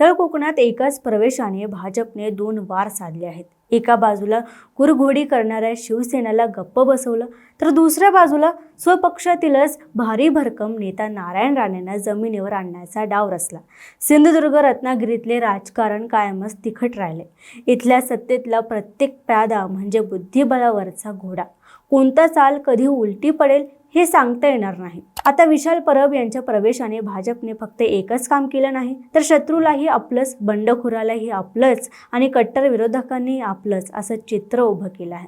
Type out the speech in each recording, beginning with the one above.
तळ कोकणात एकाच प्रवेशाने भाजपने दोन वार साधले आहेत. एका बाजूला कुरघोडी करणाऱ्या शिवसेनेला गप्प बसवलं तर दुसऱ्या बाजूला स्वपक्षातीलच भारी भरकम नेता नारायण राणेंना जमिनीवर आणण्याचा डाव रचला. सिंधुदुर्ग रत्नागिरीतले राजकारण कायमच तिखट राहिले. इथल्या सत्तेतला प्रत्येक प्यादा म्हणजे बुद्धिबळावरचा घोडा. कोणता चाल कधी उलटी पडेल हे सांगता येणार नाही. आता विशाल परब यांच्या प्रवेशाने भाजपने फक्त एकच काम केलं नाही तर शत्रूलाही आपलंच बंडखोरालाही आपलंच आणि कट्टर विरोधकांनी आपलंच असं चित्र उभं केलं आहे.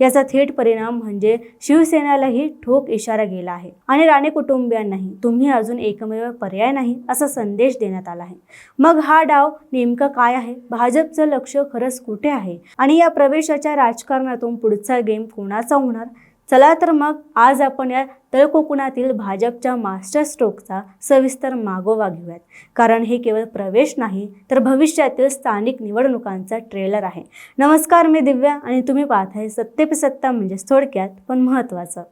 याचा थेट परिणाम म्हणजे शिवसेनेलाही ठोक इशारा गेला आहे. आणि राणे कुटुंबियांनाही तुम्ही अजून एकमेव पर्याय नाही असा संदेश देण्यात आला आहे. मग हा डाव नेमका काय आहे? भाजपचं लक्ष खरंच कुठे आहे? आणि या प्रवेशाच्या राजकारणातून पुढचा गेम कोणाचा होणार? चला तर मग आज आपण या तळकोकणातील भाजपच्या मास्टर स्ट्रोकचा सविस्तर मागोवा घेऊयात. कारण हे केवळ प्रवेश नाही तर भविष्यातील स्थानिक निवडणुकांचा ट्रेलर आहे. नमस्कार मी दिव्या आणि तुम्ही पाहताय सत्य पे सत्ता म्हणजेच थोडक्यात पण महत्त्वाचं.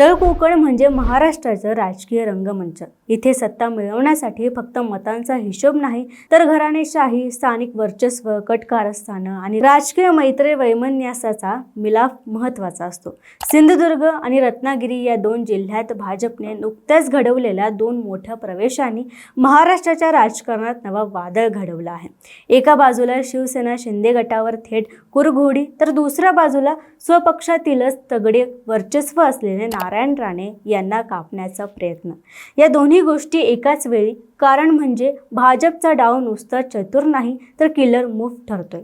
तळकोकण म्हणजे महाराष्ट्राचं राजकीय रंगमंच. इथे सत्ता मिळवण्यासाठी फक्त मतांचा हिशोब नाही तर घराणेशाही स्थानिक वर्चस्व कटकारस्थानं आणि राजकीय मैत्री वैमन्यासाचा मिलाफ महत्त्वाचा असतो. सिंधुदुर्ग आणि रत्नागिरी या दोन जिल्ह्यात भाजपने नुकत्याच घडवलेल्या दोन मोठ्या प्रवेशांनी महाराष्ट्राच्या राजकारणात नवा वादळ घडवला आहे. एका बाजूला शिवसेना शिंदे गटावर थेट कुरघोडी तर दुसऱ्या बाजूला स्वपक्षातीलच तगडे वर्चस्व असलेले नारायण राणे यांना कापण्याचा प्रयत्न. या दोन्ही गोष्टी एकाच वेळी कारण म्हणजे भाजपचा डाव नुसता चतुर नाही तर किलर मूव्ह ठरतोय.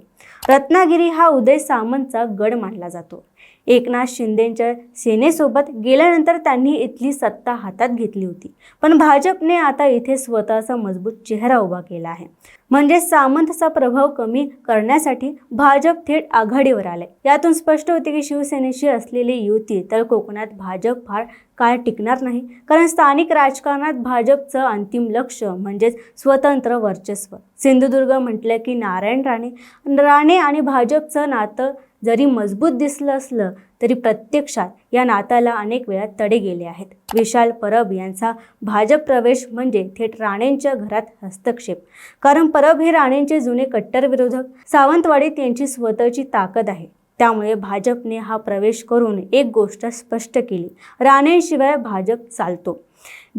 रत्नागिरी हा उदय सामंतचा गड मानला जातो. एकनाथ शिंदेंच्या सेनेसोबत गेल्यानंतर त्यांनी इथली सत्ता हातात घेतली होती. पण भाजपने आता इथे स्वतःचा मजबूत चेहरा उभा केला आहे. म्हणजे सामंतचा प्रभाव कमी करण्यासाठी भाजप थेट आघाडीवर आले यातून स्पष्ट होते की शिवसेनेशी असलेली युती तर कोकणात भाजप फार काळ टिकणार नाही. कारण स्थानिक राजकारणात भाजपचं अंतिम लक्ष म्हणजेच स्वतंत्र वर्चस्व. सिंधुदुर्ग म्हटलं की नारायण राणे. राणे आणि भाजपचं नातं जरी मजबूत दिसलं असलं तरी प्रत्यक्षात या नात्याला अनेक वेळा तडे गेले आहेत. विशाल परब यांचा भाजप प्रवेश म्हणजे थेट राणेंच्या घरात हस्तक्षेप. कारण परब हे राणेंचे जुने कट्टर विरोधक. सावंतवाडीत यांची स्वतःची ताकद आहे. त्यामुळे भाजपने हा प्रवेश करून एक गोष्ट स्पष्ट केली. राणेंशिवाय भाजप चालतो.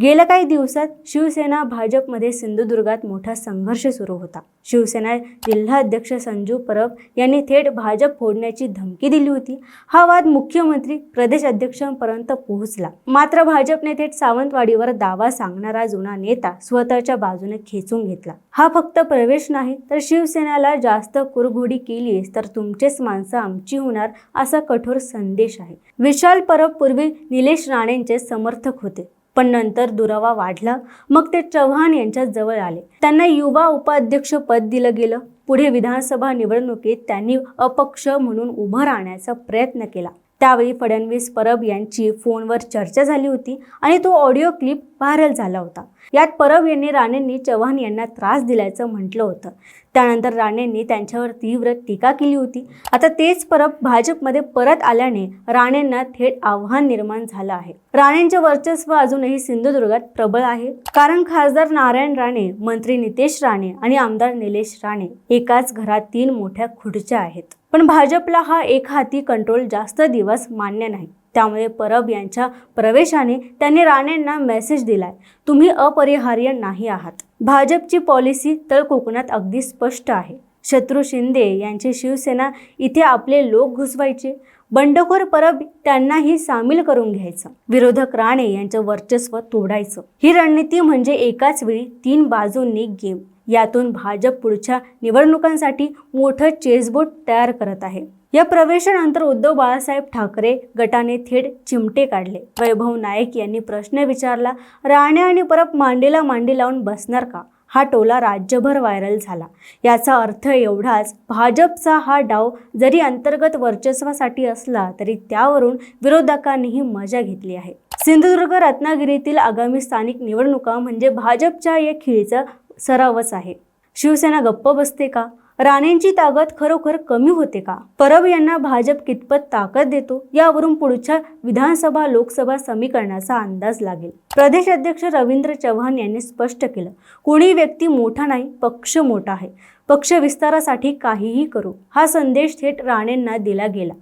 गेल्या काही दिवसात शिवसेना भाजपमध्ये सिंधुदुर्गात मोठा संघर्ष सुरू होता. शिवसेना जिल्हाध्यक्ष संजू परब यांनी थेट भाजप फोडण्याची धमकी दिली होती. हा वाद मुख्यमंत्री प्रदेश अध्यक्षांपर्यंत पोहोचला. मात्र भाजपने थेट सावंतवाडीवर दावा सांगणारा जुना नेता स्वतःच्या बाजूने खेचून घेतला. हा फक्त प्रवेश नाही तर शिवसेनेला जास्त कुरघोडी केलीस तर तुमचेच माणसं आमची होणार असा कठोर संदेश आहे. विशाल परब पूर्वी निलेश राणेंचे समर्थक होते. पण नंतर दुरावा वाढला. मग ते चव्हाण यांच्या जवळ आले. त्यांना युवा उपाध्यक्ष पद दिलं गेलं. पुढे विधानसभा निवडणुकीत त्यांनी अपक्ष म्हणून उभं राहण्याचा प्रयत्न केला. त्यावेळी फडणवीस परब यांची फोनवर चर्चा झाली होती आणि तो ऑडिओ क्लिप व्हायरल झाला होता. यात परब यांनी राणेंनी चव्हाण यांना त्रास दिल्याचं म्हटलं होतं. त्यानंतर राणेंनी त्यांच्यावर तीव्र टीका केली होती. आता तेच परब भाजपमध्ये परत आल्याने राणेंना थेट आव्हान निर्माण झालं आहे. राणेंचे वर्चस्व अजूनही सिंधुदुर्गात प्रबळ आहे. कारण खासदार नारायण राणे मंत्री नितेश राणे आणि आमदार निलेश राणे एकाच घरात तीन मोठ्या खुर्च्या आहेत. पण भाजपला हा एक हाती कंट्रोल जास्त दिवस मान्य नाही. त्यामुळे परब यांच्या प्रवेशाने त्यांनी राणेंना मेसेज दिलाय. तुम्ही अपरिहार्य नाही आहात. भाजपची पॉलिसी तर कोकणात अगदी स्पष्ट आहे. शत्रू शिंदे यांची शिवसेना इथे आपले लोक घुसवायचे. बंडखोर परब त्यांनाही सामील करून घ्यायचं. विरोधक राणे यांचं वर्चस्व तोडायचं. ही रणनीती म्हणजे एकाच वेळी तीन बाजूंनी गेम यातून भाजप पुढच्या निवडणुकांसाठी मोठं चेसबोट तयार करत आहे. या प्रवेशानंतर उद्धव बाळासाहेब ठाकरे गटाने थेट चिमटे काढले. वैभव नाईक यांनी प्रश्न विचारला राणे आणि परब मांडीला मांडी लावून बसणार का? हा टोला राज्यभर व्हायरल झाला. याचा अर्थ एवढाच भाजपचा हा डाव जरी अंतर्गत वर्चस्वासाठी असला तरी त्यावरून विरोधकांनीही मजा घेतली आहे. सिंधुदुर्ग रत्नागिरीतील आगामी स्थानिक निवडणुका म्हणजे भाजपच्या या खिळीचा सरावच आहे. शिवसेना गप्प बसते का? राणेंची ताकद खरोखर कमी होते का? परब यांना भाजप कितपत ताकद देतो? यावरून पुढच्या विधानसभा लोकसभा समीकरणाचा अंदाज लागेल. प्रदेश अध्यक्ष रवींद्र चव्हाण यांनी स्पष्ट केलं कोणी व्यक्ती मोठा नाही पक्ष मोठा आहे. पक्ष विस्तारासाठी काहीही करू. हा संदेश थेट राणेंना दिला गेला.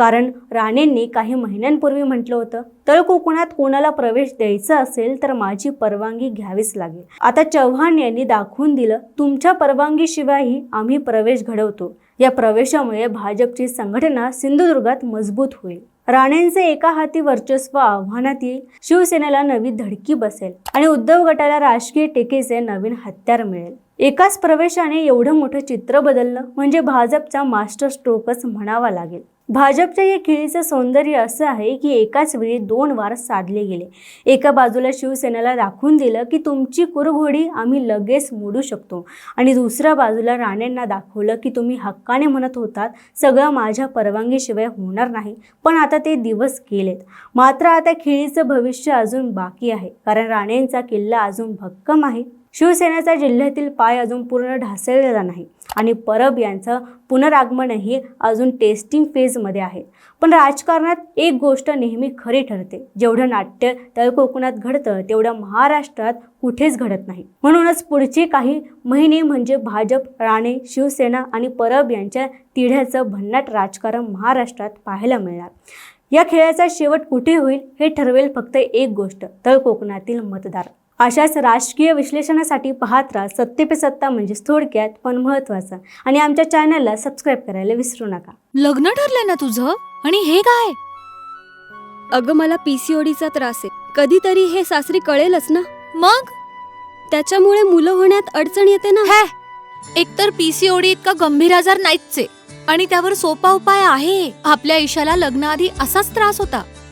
कारण राणेंनी काही महिन्यांपूर्वी म्हटलं होतं तर कोकणात कोणाला प्रवेश द्यायचा असेल तर माझी परवानगी घ्यावीच लागेल. आता चव्हाण यांनी दाखवून दिलं तुमच्या परवानगीशिवायही आम्ही प्रवेश घडवतो. या प्रवेशामुळे भाजपची संघटना सिंधुदुर्गात मजबूत होईल. राणेंचे एका हाती वर्चस्व आव्हानात येईल शिवसेनेला नवी धडकी बसेल आणि उद्धव गटाला राजकीय टेकेचे नवीन हत्यार मिळेल. एकाच प्रवेशाने एवढं मोठं चित्र बदलणं म्हणजे भाजपचा मास्टर स्ट्रोकच म्हणावा लागेल. भाजपच्या या खेळीचं सौंदर्य असं आहे की एकाच वेळी दोन वार साधले गेले. एका बाजूला शिवसेनेला दाखवून दिलं की तुमची कुरघोडी आम्ही लगेच मोडू शकतो. आणि दुसऱ्या बाजूला राणेंना दाखवलं की तुम्ही हक्काने म्हणत होतात सगळं माझ्या परवानगीशिवाय होणार नाही. पण आता ते दिवस गेलेत. मात्र आता खेळीचं भविष्य अजून बाकी आहे. कारण राणेंचा किल्ला अजून भक्कम आहे. शिवसेनेचा जिल्ह्यातील पाय अजून पूर्ण ढासळलेला नाही आणि परब यांचं पुनरागमनही अजून टेस्टिंग फेजमध्ये आहे. पण राजकारणात एक गोष्ट नेहमी खरी ठरते. जेवढं नाट्य तळ कोकणात घडतं तेवढं महाराष्ट्रात कुठेच घडत नाही. म्हणूनच पुढचे काही महिने म्हणजे भाजप राणे शिवसेना आणि परब यांच्या तिढ्याचं भन्नाट राजकारण महाराष्ट्रात पाहायला मिळणार. या खेळाचा शेवट कुठे होईल हे ठरवेल फक्त एक गोष्ट तळ कोकणातील मतदार. अशाच राजकीय विश्लेषणासाठी पाहत राहा. सत्ते पे सत्ता म्हणजेच थोडक्यात पण महत्त्वाचं. आणि आमच्या चॅनलला सबस्क्राईब करायला विसरू नका. लग्न ठरलंय ना तुझं? आणि हे काय? अगं मला पीसीओडीचा त्रास आहे. कधीतरी हे सासरी कळेलच ना? मग? त्याच्यामुळे मुलं होण्यात अडचण येते ना? हे! एकतर पीसीओडी इतका गंभीर आजार नाहीच आहे आणि त्यावर सोपा उपाय आहे. आपल्या ईशाला लग्नाआधी असाच त्रास होता.